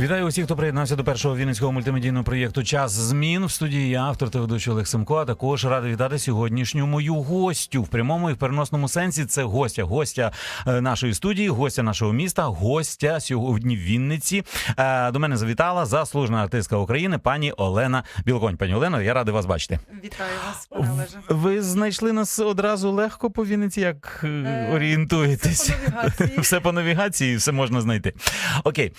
Вітаю усіх, хто приєднався до першого вінницького мультимедійного проєкту Час змін в студії. Я автор та ведучий Олег Семко. А також радий вітати сьогоднішню мою гостю в прямому і в переносному сенсі. Це гостя, гостя е, нашої студії, гостя нашого міста, гостя сьогодні в Вінниці. Е, До мене завітала заслужена артистка України пані Олена Білоконь. Пані Олено, я радий вас бачити. Вітаю вас, пане Олеже. Ви знайшли нас одразу легко по Вінниці, як е, орієнтуєтесь. Це по навігації. Все по навігації, все можна знайти. Окей,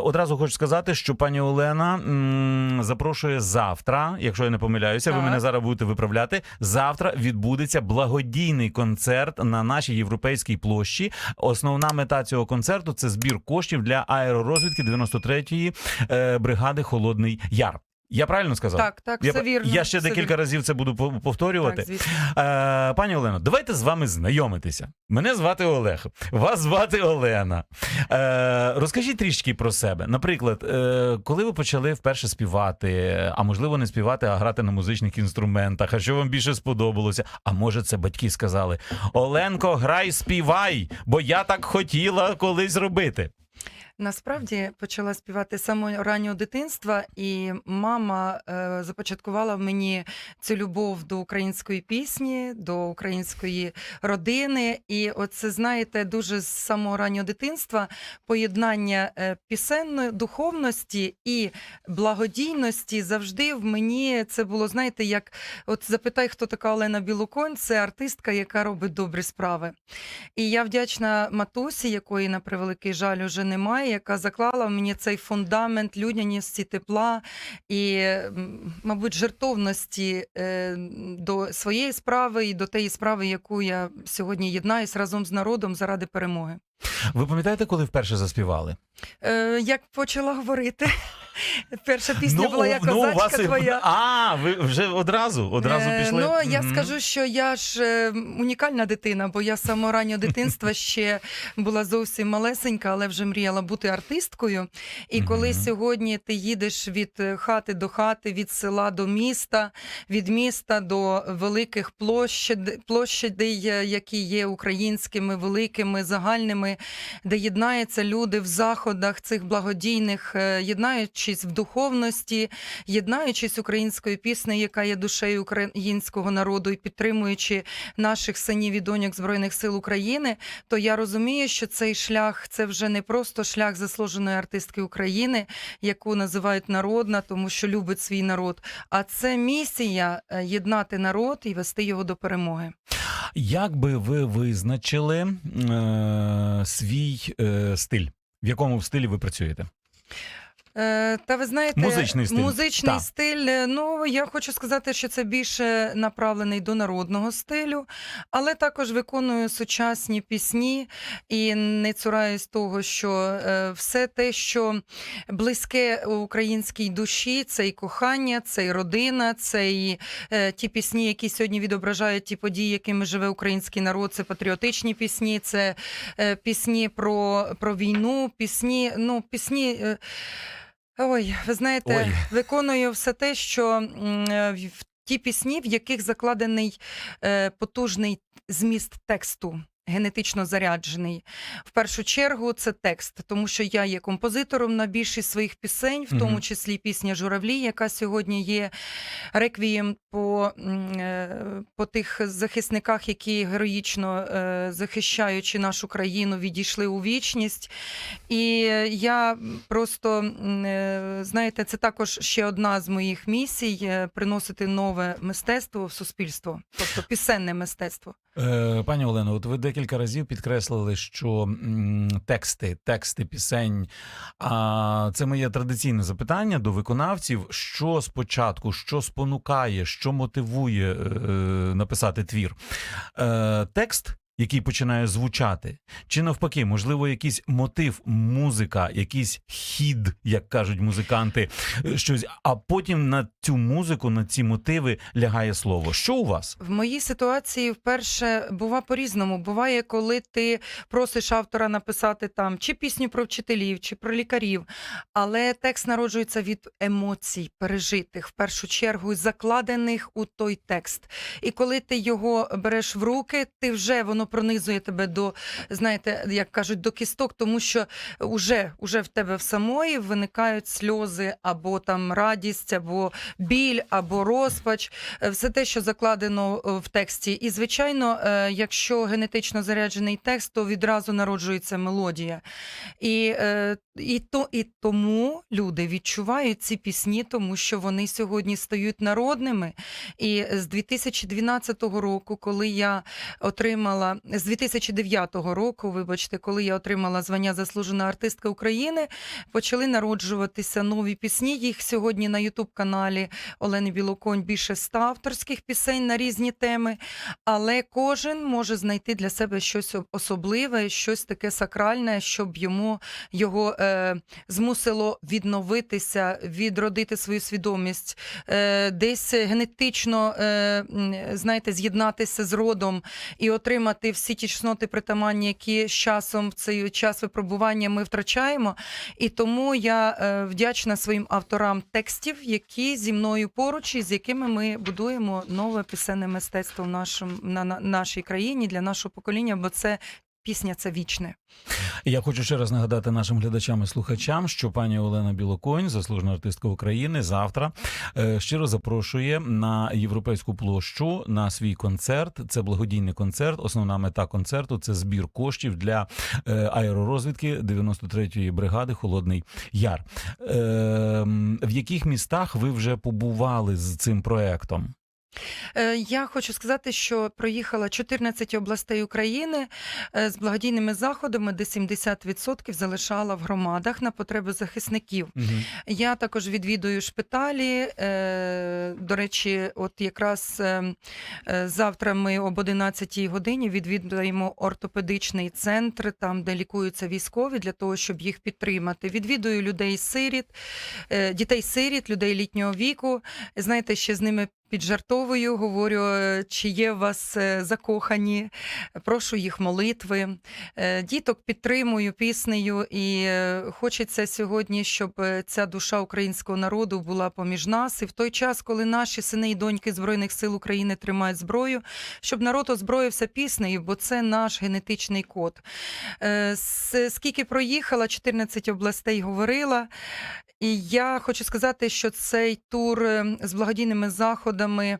одразу хочу сказати, що пані Олена м, запрошує завтра, якщо я не помиляюся, ви Так. мене зараз будете виправляти. Завтра відбудеться благодійний концерт на нашій європейській площі. Основна мета цього концерту це збір коштів для аеророзвідки 93-ї е, бригади Холодний Яр. Я правильно сказав? Так, так, я, все вірно. я ще все декілька вірно. разів це буду повторювати. Так. Е, пані Олено, давайте з вами знайомитися. Мене звати Олег, вас звати Олена. Е, розкажіть трішки про себе. Наприклад, е, коли ви почали вперше співати, а можливо не співати, а грати на музичних інструментах, а що вам більше сподобалося? А може, це батьки сказали: Оленко, грай, співай, бо я так хотіла колись робити. Насправді почала співати з раннього дитинства, і мама е, започаткувала в мені цю любов до української пісні, до української родини. І оце, знаєте, дуже з самого раннього дитинства поєднання е, пісенної духовності і благодійності завжди в мені це було, знаєте, як от запитай, хто така Олена Білоконь, це артистка, яка робить добрі справи. І я вдячна матусі, якої, на превеликий жаль, уже немає, яка заклала в мені цей фундамент людяності, тепла і, мабуть, жертовності е, до своєї справи і до тієї справи, яку я сьогодні єднаюсь разом з народом заради перемоги. Ви пам'ятаєте, коли вперше заспівали? Е, як почала говорити, перша пісня була як ну, козачка вас твоя. А, ви вже одразу, одразу Е, пішли. Ну, я скажу, що я ж е, унікальна дитина, бо я з самого раннього дитинства ще була зовсім малесенька, але вже мріяла бути артисткою. І коли сьогодні ти їдеш від хати до хати, від села до міста, від міста до великих площад, площадей, е, які є українськими, великими, загальними, де єднаються люди в заходах цих благодійних, е, єднаючись в духовності, єднаючись українською піснею, яка є душею українського народу, і підтримуючи наших синів і доньок Збройних сил України, то я розумію, що цей шлях це вже не просто шлях заслуженої артистки України, яку називають народна, тому що любить свій народ. А це місія е, єднати народ і вести його до перемоги. Як би ви визначили е, свій е, стиль? В якому стилі ви працюєте? Е, Та ви знаєте, Музичний стиль. музичний Так. стиль. е, Ну я хочу сказати, що це більше направлений до народного стилю, але також виконую сучасні пісні і не цураюсь того, що е, все те, що близьке українській душі, це і кохання, це і родина, це і е, ті пісні, які сьогодні відображають ті події, якими живе український народ. Це патріотичні пісні, це е, пісні про, про війну, пісні, ну пісні. е, Ой, ви знаєте, Ой. виконую все те, що е, в ті пісні, в яких закладений е, потужний зміст тексту. Генетично заряджений. В першу чергу це текст, тому що я є композитором на більшість своїх пісень, в тому числі пісня Журавлі, яка сьогодні є реквієм по, е, по тих захисниках, які героїчно е, захищаючи нашу країну, відійшли у вічність. І я просто, е, знаєте, це також ще одна з моїх місій приносити нове мистецтво в суспільство, тобто пісенне мистецтво. Пані Олено, от ви декілька разів підкреслили, що тексти, тексти пісень. А це моє традиційне запитання до виконавців: що спочатку, що спонукає, що мотивує е, написати твір? Е. Який починає звучати, чи навпаки, можливо, якийсь мотив, музика, якийсь хід, як кажуть музиканти, е, щось, а потім на цю музику, на ці мотиви лягає слово. Що у вас? В моїй ситуації вперше бува по-різному. Буває, коли ти просиш автора написати там чи пісню про вчителів, чи про лікарів, але текст народжується від емоцій, пережитих, в першу чергу, закладених у той текст. І коли ти його береш в руки, ти вже воно пронизує тебе до, знаєте, як кажуть, до кісток, тому що уже, уже в тебе в самої виникають сльози, або там радість, або біль, або розпач, Е, все те, що закладено е, в тексті. І, звичайно, е, якщо генетично заряджений текст, то відразу народжується мелодія. І, і, то, і тому люди відчувають ці пісні, тому що вони сьогодні стають народними. І з 2012 року, коли я отримала з 2009 року, вибачте, коли я отримала звання заслужена артистка України, почали народжуватися нові пісні. Їх сьогодні на Ютуб-каналі Олени Білоконь більше ста авторських пісень на різні теми. Але кожен може знайти для себе щось особливе, щось таке сакральне, щоб йому його е, змусило відновитися, відродити свою свідомість, е, десь генетично, е, знаєте, з'єднатися з родом і отримати всі ті чесноти притаманні, які з часом в цей час випробування ми втрачаємо. І тому я е, вдячна своїм авторам текстів, які зі мною поруч і з якими ми будуємо нове пісенне мистецтво в нашому на, на нашій країні для нашого покоління, бо це пісня це вічне. Я хочу ще раз нагадати нашим глядачам і слухачам, що пані Олена Білоконь, заслужена артистка України, завтра е, щиро запрошує на європейську площу на свій концерт. Це благодійний концерт. Основна мета концерту це збір коштів для е, аеророзвідки 93-ї бригади Холодний Яр. Е, в яких містах ви вже побували з цим проектом? Е, Я хочу сказати, що проїхала 14 областей України е, з благодійними заходами, де 70% залишала в громадах на потреби захисників. Я також відвідую шпиталі. Е, До речі, от якраз е, е, завтра ми об 11 годині відвідуємо ортопедичний центр, там де лікуються військові, для того, щоб їх підтримати. Відвідую людей сиріт, дітей сиріт, людей літнього віку. Знаєте, ще з ними. Піджартовую, говорю, е, чи є у вас е, закохані, прошу їх молитви. Е, Діток підтримую піснею, і хочеться сьогодні, щоб ця душа українського народу була поміж нас. І в той час, коли наші сини і доньки Збройних сил України тримають зброю, щоб народ озброївся піснею, бо це наш генетичний код. Скільки проїхала, 14 областей говорила. І я хочу сказати, що цей тур е, з благодійними заходами е,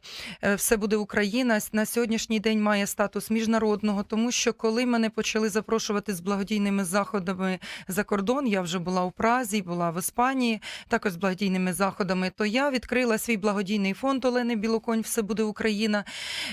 все буде Україна на сьогоднішній день має статус міжнародного, тому що коли мене почали запрошувати з благодійними заходами за кордон, я вже була у Празі, була в Іспанії, також з благодійними заходами. То я відкрила свій благодійний фонд Олени Білоконь, все буде Україна.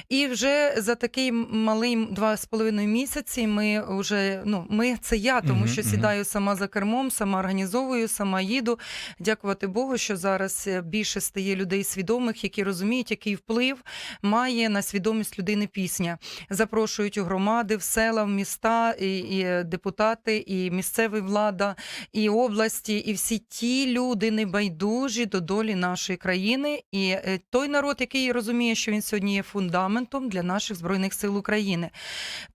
І вже за такий малий два з половиною місяці ми вже ну ми це я, тому що сідаю сама за кермом, сама організовую, сама їду. Дякувати Богу, що зараз е, більше стає людей свідомих, які розуміють, який вплив має на свідомість людини пісня. Запрошують у громади, в села, в міста, і, і депутати, і місцева влада, і області, і всі ті люди небайдужі до долі нашої країни. І е, той народ, який розуміє, що він сьогодні є фундаментом для наших збройних сил України.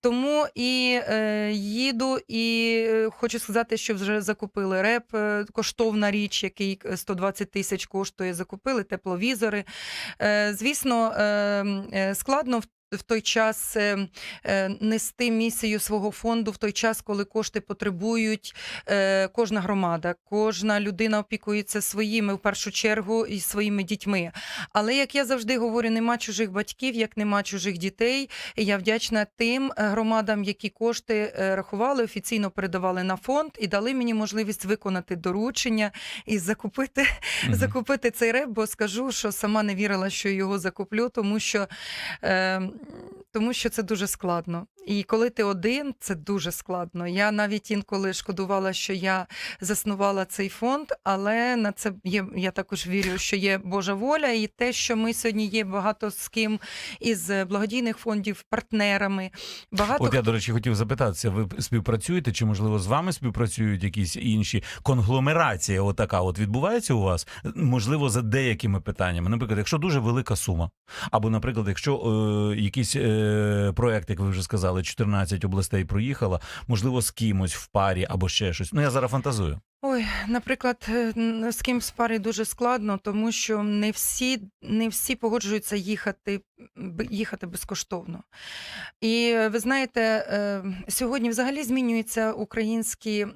Тому і е, їду, і е, хочу сказати, що вже закупили реп, е, коштовна річ, який е, 120 тисяч коштує. Закупили тепловізори. Е, звісно, складно м, е, складно в. Той час е, е, нести місію свого фонду в той час, коли кошти потребують е, кожна громада, кожна людина опікується своїми в першу чергу і своїми дітьми. Але як я завжди говорю, нема чужих батьків, як нема чужих дітей. Я вдячна тим е, громадам, які кошти рахували, офіційно передавали на фонд і дали мені можливість виконати доручення і закупити, Мгм. закупити цей реп, бо скажу, що сама не вірила, що його закуплю, тому що, е, тому що це дуже складно. І коли ти один, це дуже складно. Я навіть інколи шкодувала, що я заснувала цей фонд, але на це є. Я також вірю, що є Божа воля, і те, що ми сьогодні є багато з ким із благодійних фондів, партнерами. Багато От я, до речі, хотів запитатися, ви співпрацюєте, чи можливо з вами співпрацюють якісь інші конгломерація? Отака от відбувається у вас? Можливо, за деякими питаннями. Наприклад, якщо дуже велика сума, або, наприклад, якщо е, якийсь е, проект, як ви вже сказали, 14 областей проїхала, можливо, з кимось в парі або ще щось. Ну я зараз фантазую. Ой, наприклад, е, з ким в парі дуже складно, тому що не всі, не всі погоджуються їхати, їхати безкоштовно. І е, ви знаєте, е, сьогодні взагалі змінюється український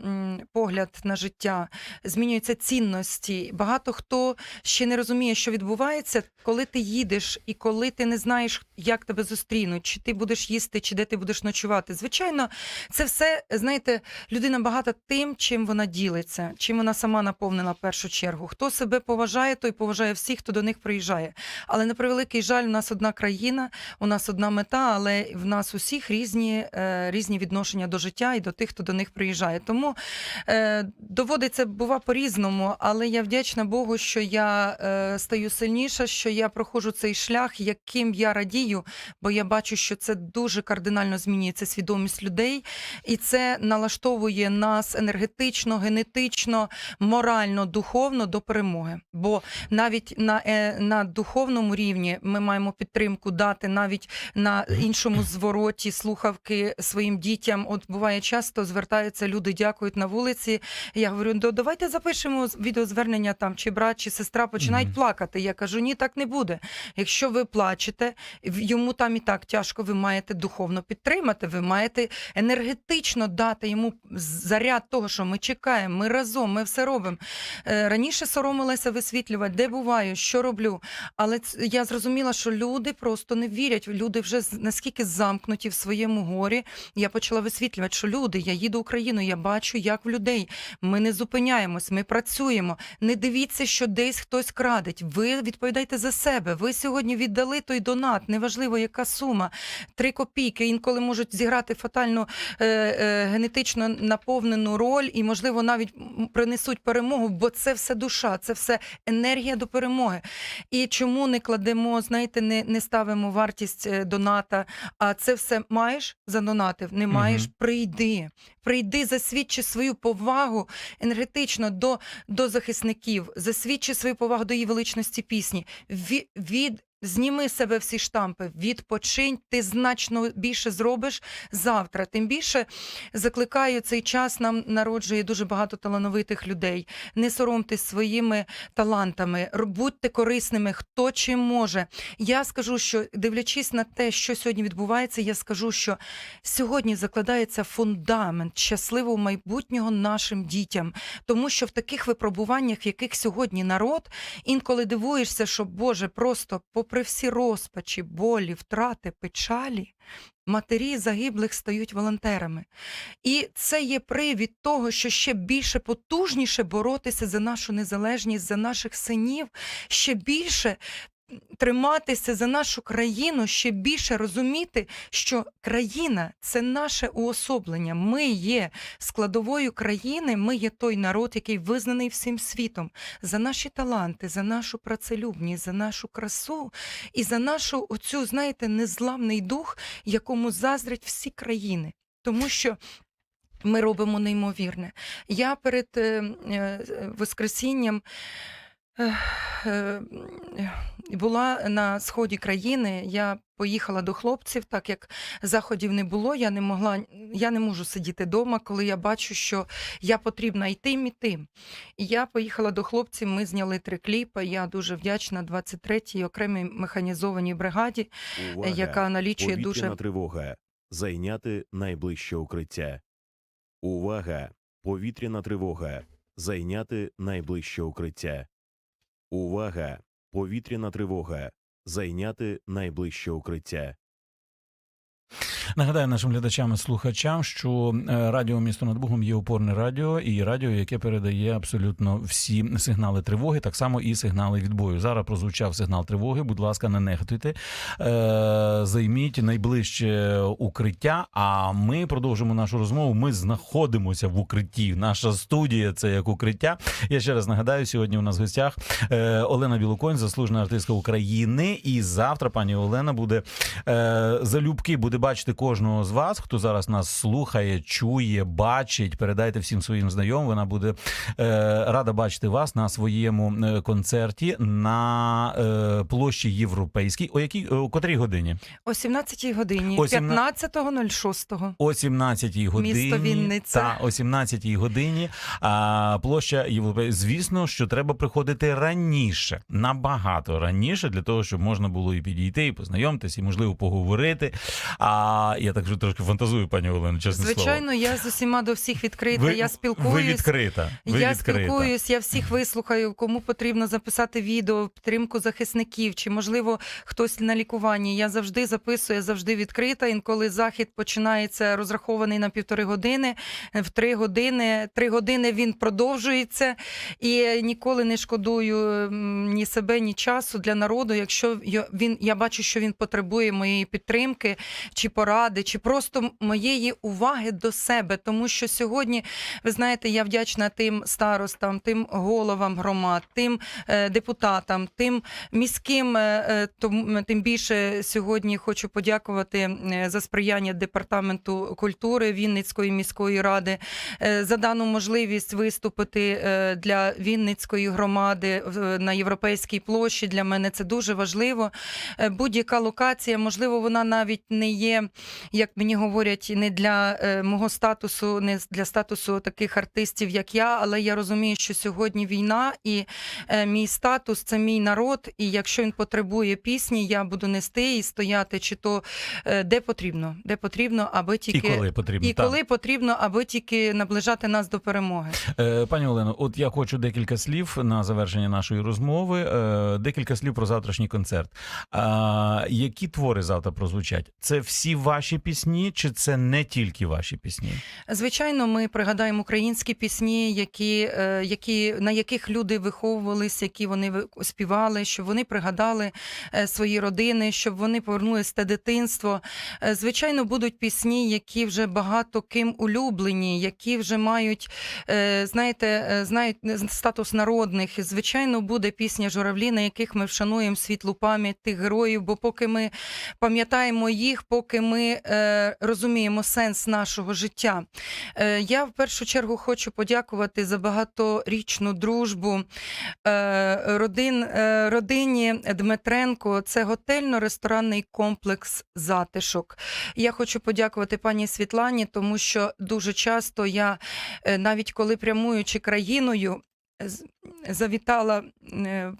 погляд на життя, змінюються цінності. Багато хто ще не розуміє, що відбувається, коли ти їдеш і коли ти не знаєш, як тебе зустрінуть, чи ти будеш їсти, чи де ти будеш ночувати. Звичайно, це все, знаєте, людина багата тим, чим вона ділиться, чим вона сама наповнена в першу чергу. Хто себе поважає, той поважає всіх, хто до них приїжджає. Але на превеликий жаль, у нас одна країна, у нас одна мета, але в нас усіх різні, е, різні відношення до життя і до тих, хто до них приїжджає. Тому е, доводиться бува по-різному, але я вдячна Богу, що я е, стаю сильніша, що я проходжу цей шлях, яким я радію, бо я бачу, що це дуже кардинально змінюється свідомість людей, і це налаштовує нас енергетично, генетично, морально, духовно до перемоги. Бо навіть на, е, на духовному рівні ми маємо підтримку дати навіть на іншому звороті слухавки своїм дітям. От буває часто звертаються люди, дякують на вулиці. Я говорю, «Ну, давайте запишемо відеозвернення там, чи брат, чи сестра починають Мгм. плакати. Я кажу, ні, так не буде. Якщо ви плачете, йому там і так тяжко, ви маєте духовно підтримати, ви маєте енергетично дати йому заряд того, що ми чекаємо, ми разом, ми все робимо. Е, Раніше соромилася висвітлювати, де буваю, що роблю. Але я зрозуміла, що люди просто не вірять. Люди вже наскільки замкнуті в своєму горі. Я почала висвітлювати, що люди, я їду в Україну, я бачу, як в людей. Ми не зупиняємось, ми працюємо. Не дивіться, що десь хтось крадить. Ви відповідайте за себе. Ви сьогодні віддали той донат, неважливо, яка сума. Три копійки інколи можуть зіграти фатальну е, е, генетично наповнену роль і, можливо, навіть принесуть перемогу, бо це все душа, це все енергія до перемоги. І чому не кладемо, знаєте, не, не ставимо вартість е, доната, а це все маєш задонатив, не маєш, Мгм. прийди. Прийди, засвідчи свою повагу енергетично до, до захисників, засвідчи свою повагу до її величності пісні. Від, від Зніми себе всі штампи, відпочинь, ти значно більше зробиш завтра. Тим більше закликаю цей час нам народжує дуже багато талановитих людей. Не соромтесь своїми талантами, будьте корисними, хто чим може. Я скажу, що дивлячись на те, що сьогодні відбувається, я скажу, що сьогодні закладається фундамент щасливого майбутнього нашим дітям, тому що в таких випробуваннях, в яких сьогодні народ, інколи дивуєшся, що Боже, просто попри всі розпачі, болі, втрати, печалі. Матері загиблих стають волонтерами. І це є привід того, що ще більше потужніше боротися за нашу незалежність, за наших синів, ще більше триматися за нашу країну, ще більше розуміти, що країна це наше уособлення. Ми є складовою країни, ми є той народ, який визнаний всім світом за наші таланти, за нашу працелюбність, за нашу красу і за нашу оцю, знаєте, незламний дух, якому заздрять всі країни. Тому що ми робимо неймовірне. Я перед е, е, Воскресінням була на сході країни. Я поїхала до хлопців, так як заходів не було. Я не могла, я не можу сидіти вдома, коли я бачу, що я потрібна і тим, і тим. І я поїхала до хлопців. Ми зняли три кліпи. Я дуже вдячна 23-й окремій механізованій бригаді, Увага! яка налічує Повітряна дуже тривога. Зайняти найближче укриття. Увага! Повітряна тривога. Зайняти найближче укриття. Увага! Повітряна тривога. Зайняти найближче укриття. Нагадаю нашим глядачам і слухачам, що е, радіо місто над Богом є опорне радіо і радіо, яке передає абсолютно всі сигнали тривоги, так само і сигнали відбою. Зараз прозвучав сигнал тривоги. Будь ласка, не нехтуйте. Е, Займіть найближче укриття. А ми продовжимо нашу розмову. Ми знаходимося в укритті. Наша студія це як укриття. Я ще раз нагадаю, сьогодні у нас в гостях е, Олена Білоконь, заслужена артистка України. І завтра пані Олена буде залюбки буде бачити кожного з вас, хто зараз нас слухає, чує, бачить. Передайте всім своїм знайомим. Вона буде е, рада бачити вас на своєму е, концерті на е, площі Європейській. О якій о котрій годині? О 17-й годині, О 17 15.06. О 17-й годині Місто Вінниця. та о 17-й годині. А площа Європейська. Звісно, що треба приходити раніше, набагато раніше, для того, щоб можна було і підійти, і познайомитись, і можливо поговорити. А я так вже трошки фантазую, пані Олено, чесне Звичайно, я з усіма до всіх відкрита. Ви, я спілкуюсь. Ви відкрита. Ви я відкрита. спілкуюсь, я всіх вислухаю, кому потрібно записати відео, підтримку захисників, чи можливо хтось на лікуванні. Я завжди записую, я завжди відкрита. Інколи захід починається розрахований на півтори години, в три години. Три години він продовжується, і ніколи не шкодую ні себе, ні часу для народу. Якщо він я бачу, що він потребує моєї підтримки, чи поради, чи просто моєї уваги до себе, тому що сьогодні ви знаєте, я вдячна тим старостам, тим головам громад, тим е, депутатам, тим міським. е, е, тим більше сьогодні хочу подякувати за сприяння департаменту культури Вінницької міської ради за дану можливість виступити для Вінницької громади на європейській площі. Для мене це дуже важливо. Будь-яка локація, можливо, вона навіть не є як мені говорять, не для е, мого статусу, не для статусу таких артистів, як я, але я розумію, що сьогодні війна, і е, мій статус це мій народ. І якщо він потребує пісні, я буду нести і стояти, чи то е, де потрібно, де потрібно, аби І тільки коли потрібно. і так. коли потрібно, аби тільки наближати нас до перемоги. Пані Олено, от я хочу декілька слів на завершення нашої розмови. Декілька слів про завтрашній концерт. А, які твори завтра прозвучать? Це всі ваші пісні, чи це не тільки ваші пісні? Звичайно, ми пригадаємо українські пісні, які, е, які, на яких люди виховувалися, які вони співали, щоб вони пригадали е, свої родини, щоб вони повернулися те дитинство. Е, Звичайно, будуть пісні, які вже багато ким улюблені, які вже мають, знаєте, знають статус народних. Звичайно, буде пісня журавлі, на яких ми вшануємо світлу пам'ять тих героїв, бо поки ми пам'ятаємо їх, поки ми е, розуміємо сенс нашого життя. Е, я в першу чергу хочу подякувати за багаторічну дружбу е, родин, е, родині Дмитренко. Це готельно-ресторанний комплекс затишок. Я хочу подякувати пані Світлані, тому що дуже часто я, е, навіть коли прямуючи країною, завітала е,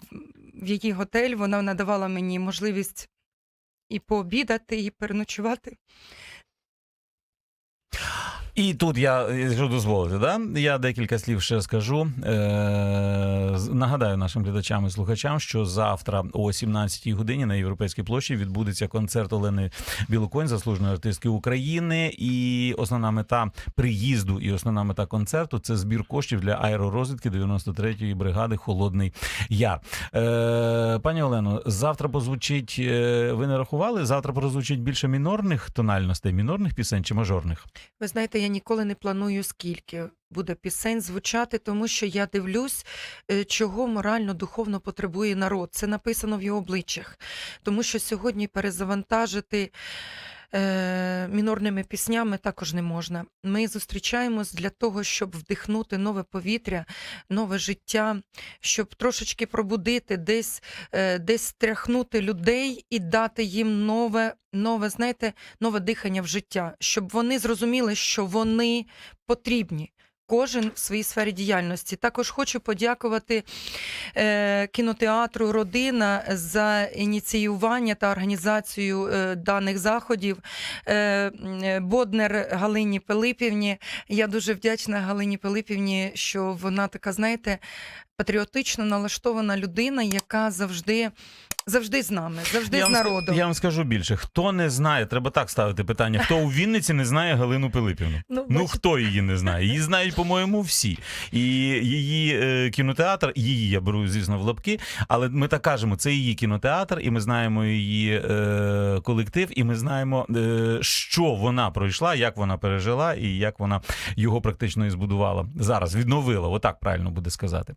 в її готель, вона надавала мені можливість і пообідати, і переночувати. І тут я, якщо дозволите, да? я декілька слів ще скажу. Е, нагадаю нашим глядачам і слухачам, що завтра о 17-й годині на Європейській площі відбудеться концерт Олени Білоконь, заслуженої артистки України. І основна мета приїзду і основна мета концерту це збір коштів для аеророзвідки 93-ї бригади Холодний Яр. Е, пані Олено, завтра позвучить. е, Ви не рахували? Завтра прозвучить більше мінорних тональностей, мінорних пісень чи мажорних? Ви знаєте, я ніколи не планую, скільки буде пісень звучати, тому що я дивлюсь, е, чого морально духовно потребує народ. Це написано в його обличчях. Тому що сьогодні перезавантажити. Е, Мінорними піснями також не можна. Ми зустрічаємось для того, щоб вдихнути нове повітря, нове життя, щоб трошечки пробудити, десь, е, десь стряхнути людей і дати їм нове, нове, знаєте, нове дихання в життя, щоб вони зрозуміли, що вони потрібні. Кожен в своїй сфері діяльності. Також хочу подякувати е, кінотеатру Родина за ініціювання та організацію е, даних заходів. Е, е, Боднер Галині Пилипівні. Я дуже вдячна Галині Пилипівні, що вона така, знаєте, патріотично налаштована людина, яка завжди, завжди з нами, завжди я з народом. Я вам скажу більше. Хто не знає, треба так ставити питання. Хто у Вінниці не знає Галину Пилипівну? Ну, Ну хто її не знає? Її знають, по-моєму, всі. І її е, кінотеатр, її я беру, звісно, в лапки, але ми так кажемо, це її кінотеатр, і ми знаємо її е, колектив, і ми знаємо, е, що вона пройшла, як вона пережила, і як вона його практично і збудувала. Зараз відновила, отак правильно буде сказати.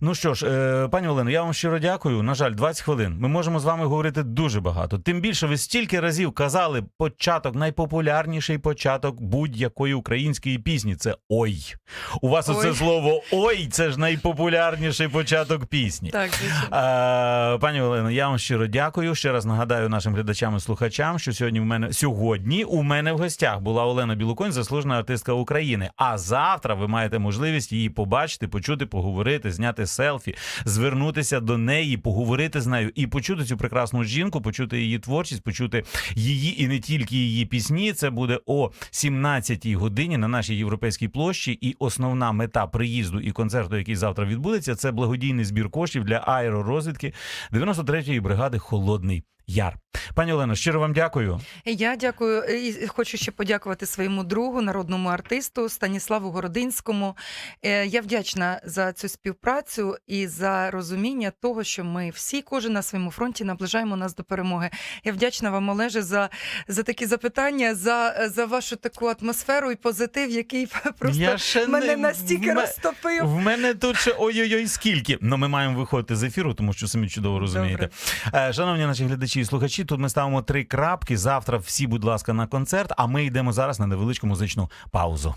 Ну що ж, е, пані Олено, я вам щиро дякую. На жаль, 20 хвилин. Ми можемо з вами говорити дуже багато. Тим більше ви стільки разів казали початок, найпопулярніший початок будь-якої української пісні. Це ой. У вас оце слово ой, це ж найпопулярніший початок пісні. Так. Е, Пані Олено, я вам щиро дякую. Ще раз нагадаю нашим глядачам і слухачам, що сьогодні в мене сьогодні у мене в гостях була Олена Білоконь, заслужена артистка України. А завтра ви маєте можливість її побачити, почути, поговорити, зняти селфі, звернутися до неї, поговорити з нею і почути цю прекрасну жінку, почути її творчість, почути її і не тільки її пісні. Це буде о 17-й годині на нашій європейській площі. І основна мета приїзду і концерту, який завтра відбудеться, це благодійний збір коштів для аеророзвідки 93-ї бригади Холодний Яр. Пані Олено, щиро вам дякую. Я дякую і хочу ще подякувати своєму другу, народному артисту Станіславу Городинському. Е, Я вдячна за цю співпрацю і за розуміння того, що ми всі, кожен на своєму фронті, наближаємо нас до перемоги. Я вдячна вам, Олеже, за, за такі запитання, за, за вашу таку атмосферу і позитив, який просто Я ще мене не- настільки в розтопив. В мене тут ще ой-ой-ой, скільки. Ну, ми маємо виходити з ефіру, тому що самі чудово розумієте. Е, Шановні наші глядачі і слухачі, тут ми ставимо три крапки. Завтра всі, будь ласка, на концерт. А ми йдемо зараз на невеличку музичну паузу.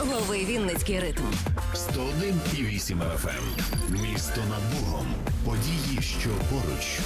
Лови Вінницький ритм. 101,8 FM. Місто над Богом. Події, що поруч.